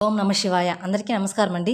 ఓం నమ శివాయ. అందరికీ నమస్కారం అండి.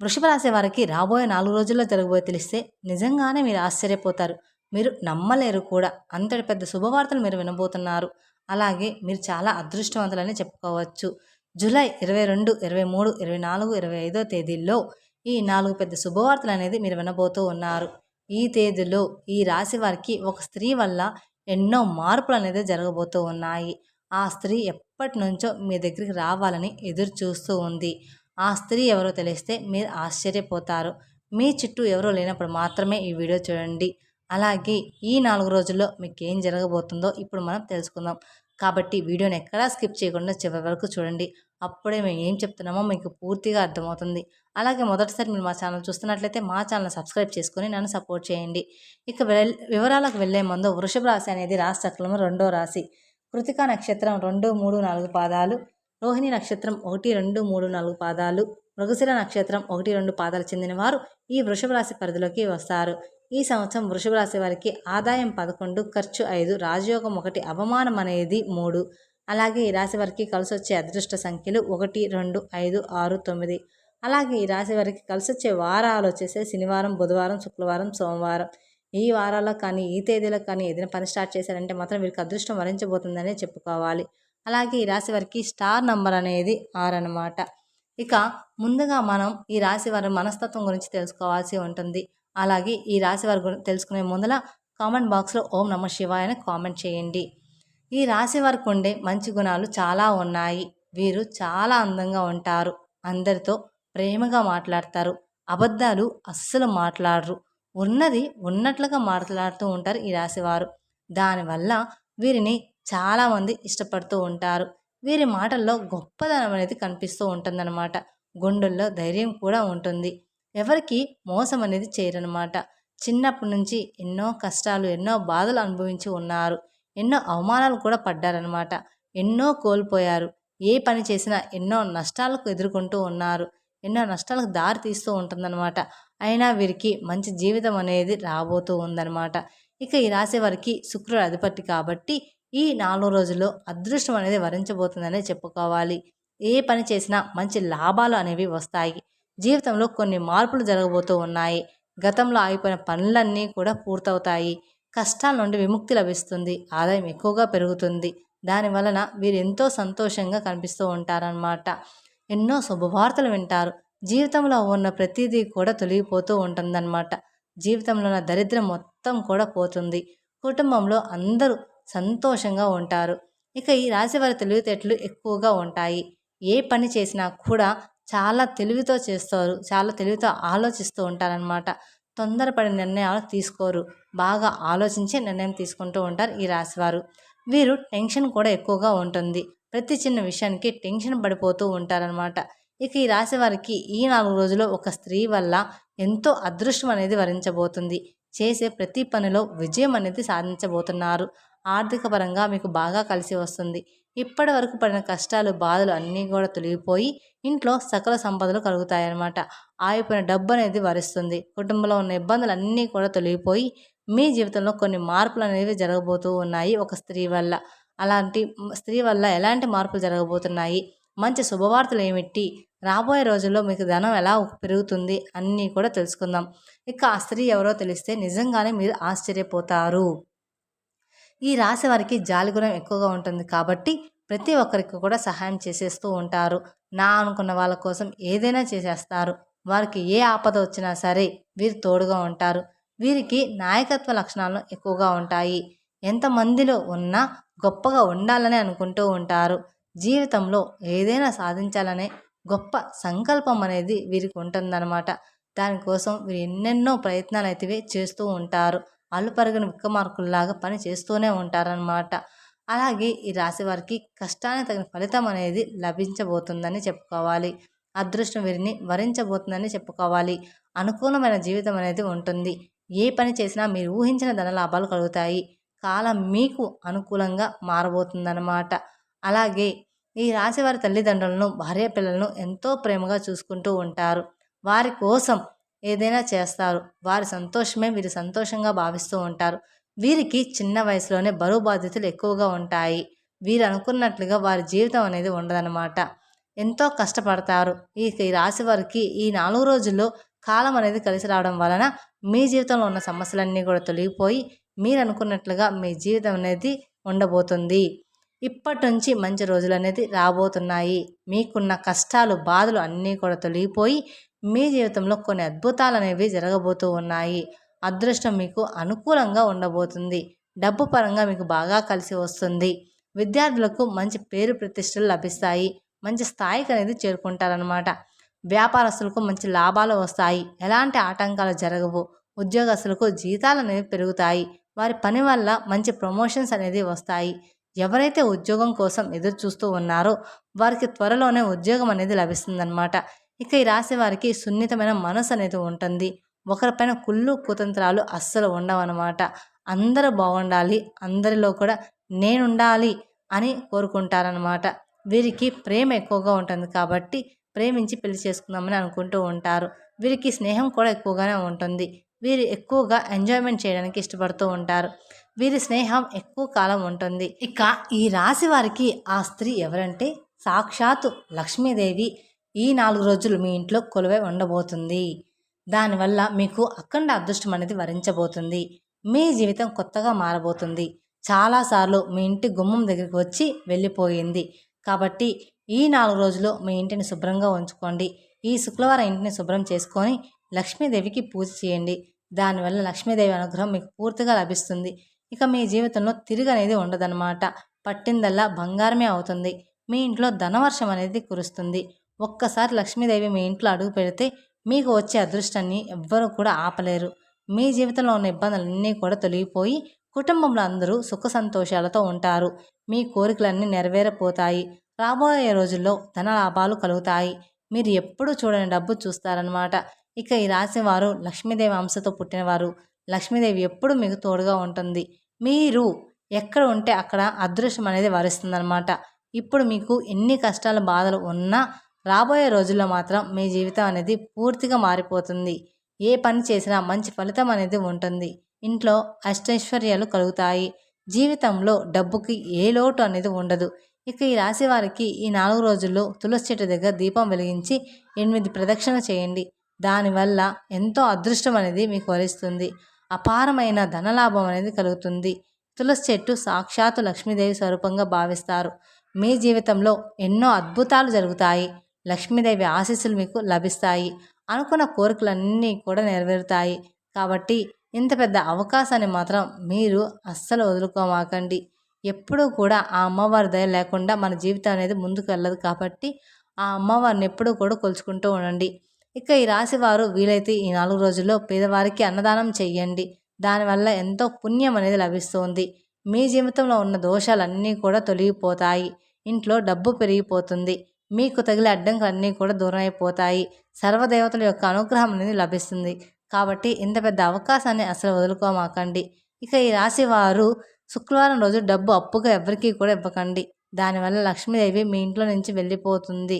వృషభ రాశి వారికి రాబోయే నాలుగు రోజుల్లో జరగబోయే తెలిస్తే నిజంగానే మీరు ఆశ్చర్యపోతారు. మీరు నమ్మలేరు కూడా. అంతటి పెద్ద శుభవార్తలు మీరు వినబోతున్నారు. అలాగే మీరు చాలా అదృష్టవంతులని చెప్పుకోవచ్చు. జూలై ఇరవై రెండు ఇరవై మూడు ఇరవై నాలుగు ఇరవై ఐదో తేదీల్లో ఈ నాలుగు పెద్ద శుభవార్తలు అనేది మీరు వినబోతూ ఉన్నారు. ఈ తేదీలో ఈ రాశి వారికి ఒక స్త్రీ వల్ల ఎన్నో మార్పులు అనేది జరగబోతూ ఉన్నాయి. ఆ స్త్రీ ఎప్పటి నుంచో మీ దగ్గరికి రావాలని ఎదురు చూస్తూ ఉంది. ఆ స్త్రీ ఎవరో తెలిస్తే మీరు ఆశ్చర్యపోతారు. మీ చుట్టూ ఎవరో లేనప్పుడు మాత్రమే ఈ వీడియో చూడండి. అలాగే ఈ నాలుగు రోజుల్లో మీకు ఏం జరగబోతుందో ఇప్పుడు మనం తెలుసుకుందాం. కాబట్టి వీడియోని ఎక్కడా స్కిప్ చేయకుండా చివరి వరకు చూడండి. అప్పుడే మేము ఏం చెప్తున్నామో మీకు పూర్తిగా అర్థమవుతుంది. అలాగే మొదటిసారి మీరు మా ఛానల్ చూస్తున్నట్లయితే మా ఛానల్ సబ్స్క్రైబ్ చేసుకొని నన్ను సపోర్ట్ చేయండి. ఇక వివరాలకు వెళ్ళే ముందు వృషభ రాశి అనేది రాశి చక్రంలో రెండో రాశి. కృతికా నక్షత్రం రెండు మూడు నాలుగు పాదాలు. రోహిణి నక్షత్రం ఒకటి రెండు మూడు నాలుగు పాదాలు. మృగశిర నక్షత్రం ఒకటి రెండు పాదాలు చెందిన వారు ఈ వృషభ రాశి పరిధిలోకి వస్తారు. ఈ సంవత్సరం వృషభ రాశి వారికి ఆదాయం పదకొండు ఖర్చు ఐదు రాజయోగం ఒకటి అవమానం అనేది మూడు. అలాగే ఈ రాశి వారికి కలిసి వచ్చే అదృష్ట సంఖ్యలు ఒకటి రెండు ఐదు ఆరు తొమ్మిది. అలాగే ఈ రాశి వారికి కలిసి వచ్చే వారాలు వచ్చేసి శనివారం బుధవారం శుక్రవారం సోమవారం. ఈ వారాల్లో కానీ ఈ తేదీలో కానీ ఏదైనా పని స్టార్ట్ చేశారంటే మాత్రం వీరికి అదృష్టం వరించబోతుందనే చెప్పుకోవాలి. అలాగే ఈ రాశి వారికి స్టార్ నంబర్ అనేది ఆరు అనమాట ఇక ముందుగా మనం ఈ రాశి వారి మనస్తత్వం గురించి తెలుసుకోవాల్సి ఉంటుంది. అలాగే ఈ రాశి వారి గురించి తెలుసుకునే ముందల కామెంట్ బాక్స్లో ఓం నమ శివాయ అని కామెంట్ చేయండి. ఈ రాశి వారికి ఉండే మంచి గుణాలు చాలా ఉన్నాయి. వీరు చాలా అందంగా ఉంటారు. అందరితో ప్రేమగా మాట్లాడతారు. అబద్ధాలు అస్సలు మాట్లాడరు. ఉన్నది ఉన్నట్లుగా మాట్లాడుతూ ఉంటారు ఈ రాశివారు. దానివల్ల వీరిని చాలామంది ఇష్టపడుతూ ఉంటారు. వీరి మాటల్లో గొప్పదనం అనేది కనిపిస్తూ ఉంటుందన్నమాట. గుండెల్లో ధైర్యం కూడా ఉంటుంది. ఎవరికి మోసం అనేది చేయరనమాట చిన్నప్పటి నుంచి ఎన్నో కష్టాలు ఎన్నో బాధలు అనుభవించి ఉన్నారు. ఎన్నో అవమానాలు కూడా పడ్డారనమాట ఎన్నో కోల్పోయారు. ఏ పని చేసినా ఎన్నో నష్టాలకు ఎదుర్కొంటూ ఉన్నారు. ఎన్నో నష్టాలకు దారి తీస్తూ ఉంటుందన్నమాట. అయినా వీరికి మంచి జీవితం అనేది రాబోతూ ఉందన్నమాట. ఇక ఈ రాశి వారికి శుక్రుడు అధిపతి కాబట్టి ఈ నాలుగు రోజుల్లో అదృష్టం అనేది వరించబోతుందనే చెప్పుకోవాలి. ఏ పని చేసినా మంచి లాభాలు అనేవి వస్తాయి. జీవితంలో కొన్ని మార్పులు జరగబోతూ ఉన్నాయి. గతంలో ఆగిపోయిన పనులన్నీ కూడా పూర్తవుతాయి. కష్టాల నుండి విముక్తి లభిస్తుంది. ఆదాయం ఎక్కువగా పెరుగుతుంది. దాని వలన వీరు ఎంతో సంతోషంగా కనిపిస్తూ ఉంటారన్నమాట. ఎన్నో శుభవార్తలు వింటారు. జీవితంలో ఉన్న ప్రతిదీ కూడా తొలగిపోతూ ఉంటుందన్నమాట. జీవితంలో ఉన్న దరిద్రం మొత్తం కూడా పోతుంది. కుటుంబంలో అందరూ సంతోషంగా ఉంటారు. ఇక ఈ రాశివారి తెలివితేటలు ఎక్కువగా ఉంటాయి. ఏ పని చేసినా కూడా చాలా తెలివితో చేస్తారు. చాలా తెలివితో ఆలోచిస్తూ ఉంటారనమాట తొందరపడి నిర్ణయాలు తీసుకోరు. బాగా ఆలోచించి నిర్ణయం తీసుకుంటూ ఉంటారు ఈ రాశివారు వీరు. టెన్షన్ కూడా ఎక్కువగా ఉంటుంది. ప్రతి చిన్న విషయానికి టెన్షన్ పడిపోతూ ఉంటారనమాట ఇక ఈ రాశి వారికి ఈ నాలుగు రోజుల్లో ఒక స్త్రీ వల్ల ఎంతో అదృష్టం అనేది వరించబోతుంది. చేసే ప్రతి పనిలో విజయం అనేది సాధించబోతున్నారు. ఆర్థిక పరంగా మీకు బాగా కలిసి వస్తుంది. ఇప్పటి వరకు పడిన కష్టాలు బాధలు అన్నీ కూడా తొలగిపోయి ఇంట్లో సకల సంపదలు కలుగుతాయన్నమాట. ఆగిపోయిన డబ్బు అనేది వరిస్తుంది. కుటుంబంలో ఉన్న ఇబ్బందులు అన్నీ కూడా తొలగిపోయి మీ జీవితంలో కొన్ని మార్పులు అనేవి జరగబోతూ ఉన్నాయి ఒక స్త్రీ వల్ల. అలాంటి స్త్రీ వల్ల ఎలాంటి మార్పులు జరగబోతున్నాయి? మంచి శుభవార్తలు ఏమిటి? రాబోయే రోజుల్లో మీకు ధనం ఎలా పెరుగుతుంది అన్నీ కూడా తెలుసుకుందాం. ఇక ఆ స్త్రీ ఎవరో తెలిస్తే నిజంగానే మీరు ఆశ్చర్యపోతారు. ఈ రాశి వారికి జాలిగుణం ఎక్కువగా ఉంటుంది కాబట్టి ప్రతి ఒక్కరికి కూడా సహాయం చేసేస్తూ ఉంటారు. నా అనుకున్న వాళ్ళ కోసం ఏదైనా చేసేస్తారు. వారికి ఏ ఆపద వచ్చినా సరే వీరు తోడుగా ఉంటారు. వీరికి నాయకత్వ లక్షణాలు ఎక్కువగా ఉంటాయి. ఎంతమందిలో ఉన్నా గొప్పగా ఉండాలని అనుకుంటూ ఉంటారు. జీవితంలో ఏదైనా సాధించాలనే గొప్ప సంకల్పం అనేది వీరికి ఉంటుందన్నమాట. దానికోసం వీరు ఎన్నెన్నో ప్రయత్నాలు అయితే చేస్తూ ఉంటారు. అల్లుపరగని విక్కమార్కుల్లాగా పని చేస్తూనే ఉంటారనమాట అలాగే ఈ రాశి వారికి కష్టానికి తగిన ఫలితం అనేది లభించబోతుందని చెప్పుకోవాలి. అదృష్టం వీరిని వరించబోతుందని చెప్పుకోవాలి. అనుకూలమైన జీవితం అనేది ఉంటుంది. ఏ పని చేసినా మీరు ఊహించిన ధన లాభాలు కలుగుతాయి. కాలం మీకు అనుకూలంగా మారబోతుందన్నమాట. అలాగే ఈ రాశి వారి తల్లిదండ్రులను భార్య పిల్లలను ఎంతో ప్రేమగా చూసుకుంటూ ఉంటారు. వారి కోసం ఏదైనా చేస్తారు. వారి సంతోషమే వీరు సంతోషంగా భావిస్తూ ఉంటారు. వీరికి చిన్న వయసులోనే బరువు బాధ్యతలు ఎక్కువగా ఉంటాయి. వీరు అనుకున్నట్లుగా వారి జీవితం అనేది ఉండదన్నమాట. ఎంతో కష్టపడతారు. ఈ రాశి వారికి ఈ నాలుగు రోజుల్లో కాలం అనేది కలిసి రావడం వలన మీ జీవితంలో ఉన్న సమస్యలన్నీ కూడా తొలగిపోయి మీరు అనుకున్నట్లుగా మీ జీవితం అనేది ఉండబోతుంది. ఇప్పటి నుంచి మంచి రోజులు అనేది రాబోతున్నాయి. మీకున్న కష్టాలు బాధలు అన్నీ కూడా తొలగిపోయి మీ జీవితంలో కొన్ని అద్భుతాలు అనేవి జరగబోతూ ఉన్నాయి. అదృష్టం మీకు అనుకూలంగా ఉండబోతుంది. డబ్బు పరంగా మీకు బాగా కలిసి వస్తుంది. విద్యార్థులకు మంచి పేరు ప్రతిష్టలు లభిస్తాయి. మంచి స్థాయికి అనేది చేరుకుంటారనమాట వ్యాపారస్తులకు మంచి లాభాలు వస్తాయి. ఎలాంటి ఆటంకాలు జరగవు. ఉద్యోగస్తులకు జీతాలు అనేవి పెరుగుతాయి. వారి పని వల్ల మంచి ప్రమోషన్స్ అనేది వస్తాయి. ఎవరైతే ఉద్యోగం కోసం ఎదురు చూస్తూ ఉన్నారో వారికి త్వరలోనే ఉద్యోగం అనేది లభిస్తుందన్నమాట. ఇక ఈ రాశి వారికి సున్నితమైన మనసు అనేది ఉంటుంది. ఒకరిపైన కుళ్ళు కుతంత్రాలు అస్సలు ఉండవన్నమాట. అందరూ బాగుండాలి అందరిలో కూడా నేనుండాలి అని కోరుకుంటారనమాట వీరికి ప్రేమ ఎక్కువగా ఉంటుంది కాబట్టి ప్రేమించి పెళ్ళి చేసుకుందామని అనుకుంటూ ఉంటారు. వీరికి స్నేహం కూడా ఎక్కువగానే ఉంటుంది. వీరు ఎక్కువగా ఎంజాయ్మెంట్ చేయడానికి ఇష్టపడుతూ ఉంటారు. వీరి స్నేహం ఎక్కువ కాలం ఉంటుంది. ఇక ఈ రాశి వారికి ఆ స్త్రీ ఎవరంటే సాక్షాత్తు లక్ష్మీదేవి. ఈ నాలుగు రోజులు మీ ఇంట్లో కొలువై ఉండబోతుంది. దానివల్ల మీకు అఖండ అదృష్టం అనేది వరించబోతుంది. మీ జీవితం కొత్తగా మారబోతుంది. చాలాసార్లు మీ ఇంటి గుమ్మం దగ్గరికి వచ్చి వెళ్ళిపోయింది. కాబట్టి ఈ నాలుగు రోజులు మీ ఇంటిని శుభ్రంగా ఉంచుకోండి. ఈ శుక్రవారం ఇంటిని శుభ్రం చేసుకొని లక్ష్మీదేవికి పూజ చేయండి. దానివల్ల లక్ష్మీదేవి అనుగ్రహం మీకు పూర్తిగా లభిస్తుంది. ఇక మీ జీవితంలో తిరిగి అనేది ఉండదన్నమాట. పట్టిందల్లా బంగారమే అవుతుంది. మీ ఇంట్లో ధనవర్షం అనేది కురుస్తుంది. ఒక్కసారి లక్ష్మీదేవి మీ ఇంట్లో అడుగు పెడితే మీకు వచ్చే అదృష్టాన్ని ఎవ్వరూ కూడా ఆపలేరు. మీ జీవితంలో ఉన్న ఇబ్బందులన్నీ కూడా తొలగిపోయి కుటుంబంలో అందరూ సుఖ సంతోషాలతో ఉంటారు. మీ కోరికలన్నీ నెరవేరపోతాయి. రాబోయే రోజుల్లో ధన లాభాలు కలుగుతాయి. మీరు ఎప్పుడూ చూడని డబ్బు చూస్తారనమాట ఇక ఈ రాశి వారు లక్ష్మీదేవి అంశతో పుట్టినవారు. లక్ష్మీదేవి ఎప్పుడు మీకు తోడుగా ఉంటుంది. మీరు ఎక్కడ ఉంటే అక్కడ అదృష్టం అనేది వరిస్తుందన్నమాట. ఇప్పుడు మీకు ఎన్ని కష్టాలు బాధలు ఉన్నా రాబోయే రోజుల్లో మాత్రం మీ జీవితం అనేది పూర్తిగా మారిపోతుంది. ఏ పని చేసినా మంచి ఫలితం అనేది ఉంటుంది. ఇంట్లో అష్టైశ్వర్యాలు కలుగుతాయి. జీవితంలో డబ్బుకి ఏ లోటు అనేది ఉండదు. ఇక ఈ రాశి వారికి ఈ నాలుగు రోజుల్లో తులసి చెట్టు దగ్గర దీపం వెలిగించి ఎనిమిది ప్రదక్షిణ చేయండి. దానివల్ల ఎంతో అదృష్టం అనేది మీకు వరిస్తుంది. అపారమైన ధనలాభం అనేది కలుగుతుంది. తులసి చెట్టు సాక్షాత్తు లక్ష్మీదేవి స్వరూపంగా భావిస్తారు. మీ జీవితంలో ఎన్నో అద్భుతాలు జరుగుతాయి. లక్ష్మీదేవి ఆశీస్సులు మీకు లభిస్తాయి. అనుకున్న కోరికలన్నీ కూడా నెరవేరుతాయి. కాబట్టి ఇంత పెద్ద అవకాశాన్ని మాత్రం మీరు అస్సలు వదులుకోమాకండి. ఎప్పుడూ కూడా ఆ అమ్మవారి దయ లేకుండా మన జీవితం అనేది ముందుకు వెళ్ళదు కాబట్టి ఆ అమ్మవారిని ఎప్పుడూ కూడా కొలుచుకుంటూ ఉండండి. ఇక ఈ రాశి వారు వీలైతే ఈ నాలుగు రోజుల్లో పేదవారికి అన్నదానం చెయ్యండి దానివల్ల ఎంతో పుణ్యం అనేది లభిస్తుంది. మీ జీవితంలో ఉన్న దోషాలన్నీ కూడా తొలగిపోతాయి. ఇంట్లో డబ్బు పెరిగిపోతుంది. మీకు తగిలే అడ్డంకులన్నీ కూడా దూరం అయిపోతాయి సర్వదేవతల యొక్క అనుగ్రహం అనేది లభిస్తుంది. కాబట్టి ఇంత పెద్ద అవకాశాన్ని అసలు వదులుకోమాకండి. ఇక ఈ రాశి వారు శుక్రవారం రోజు డబ్బు అప్పుగా ఎవరికీ కూడా ఇవ్వకండి. దానివల్ల లక్ష్మీదేవి మీ ఇంట్లో నుంచి వెళ్ళిపోతుంది.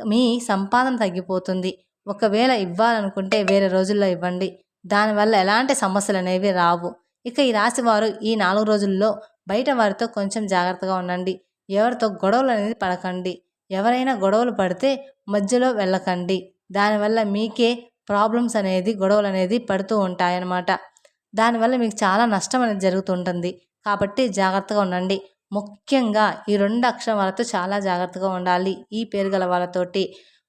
మీ సంపాదన తగ్గిపోతుంది. ఒకవేళ ఇవ్వాలనుకుంటే వేరే రోజుల్లో ఇవ్వండి. దానివల్ల ఎలాంటి సమస్యలు అనేవి రావు. ఇక ఈ రాశి వారు ఈ నాలుగు రోజుల్లో బయట వారితో కొంచెం జాగ్రత్తగా ఉండండి. ఎవరితో గొడవలు అనేది పడకండి. ఎవరైనా గొడవలు పడితే మధ్యలో వెళ్ళకండి. దానివల్ల మీకే ప్రాబ్లమ్స్ అనేది గొడవలు అనేది పడుతూ ఉంటాయన్నమాట. దానివల్ల మీకు చాలా నష్టం అనేది జరుగుతుంటుంది కాబట్టి జాగ్రత్తగా ఉండండి. ముఖ్యంగా ఈ రెండు అక్షరాలతో చాలా జాగ్రత్తగా ఉండాలి. ఈ పేరు గల వాళ్ళతోటి.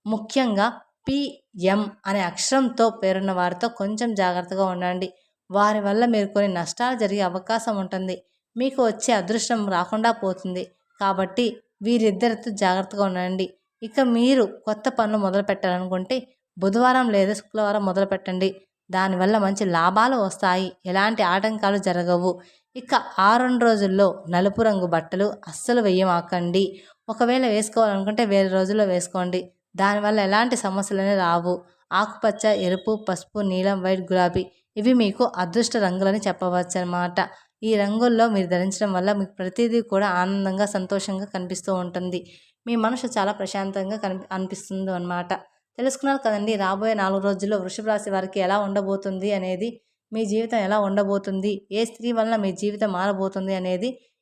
ముఖ్యంగా పిఎం అనే అక్షరంతో పేరున్న వారితో కొంచెం జాగ్రత్తగా ఉండండి. వారి వల్ల మీరు కొన్ని నష్టాలు జరిగే అవకాశం ఉంటుంది. మీకు వచ్చే అదృష్టం రాకుండా పోతుంది. కాబట్టి వీరిద్దరితో జాగ్రత్తగా ఉండండి. ఇక మీరు కొత్త పనులు మొదలు పెట్టాలనుకుంటే బుధవారం లేదా శుక్రవారం మొదలు పెట్టండి. దానివల్ల మంచి లాభాలు వస్తాయి. ఎలాంటి ఆటంకాలు జరగవు. ఇక ఆ రెండు రోజుల్లో నలుపు రంగు బట్టలు అస్సలు వేయమాకండి ఒకవేళ వేసుకోవాలనుకుంటే వేరే రోజుల్లో వేసుకోండి. దానివల్ల ఎలాంటి సమస్యలు రావు. ఆకుపచ్చ ఎరుపు పసుపు నీలం వైట్ గులాబీ ఇవి మీకు అదృష్ట రంగులని చెప్పవచ్చు అనమాట ఈ రంగుల్లో మీరు ధరించడం వల్ల మీకు ప్రతిదీ కూడా ఆనందంగా సంతోషంగా కనిపిస్తూ ఉంటుంది. మీ మనసు చాలా ప్రశాంతంగా కనిపి అనిపిస్తుంది అనమాట తెలుసుకున్నారు కదండి రాబోయే నాలుగు రోజుల్లో వృషభ రాశి వారికి ఎలా ఉండబోతుంది అనేది మీ జీవితం ఎలా ఉండబోతుంది ఏ స్త్రీ వలన మీ జీవితం మారబోతుంది అనేది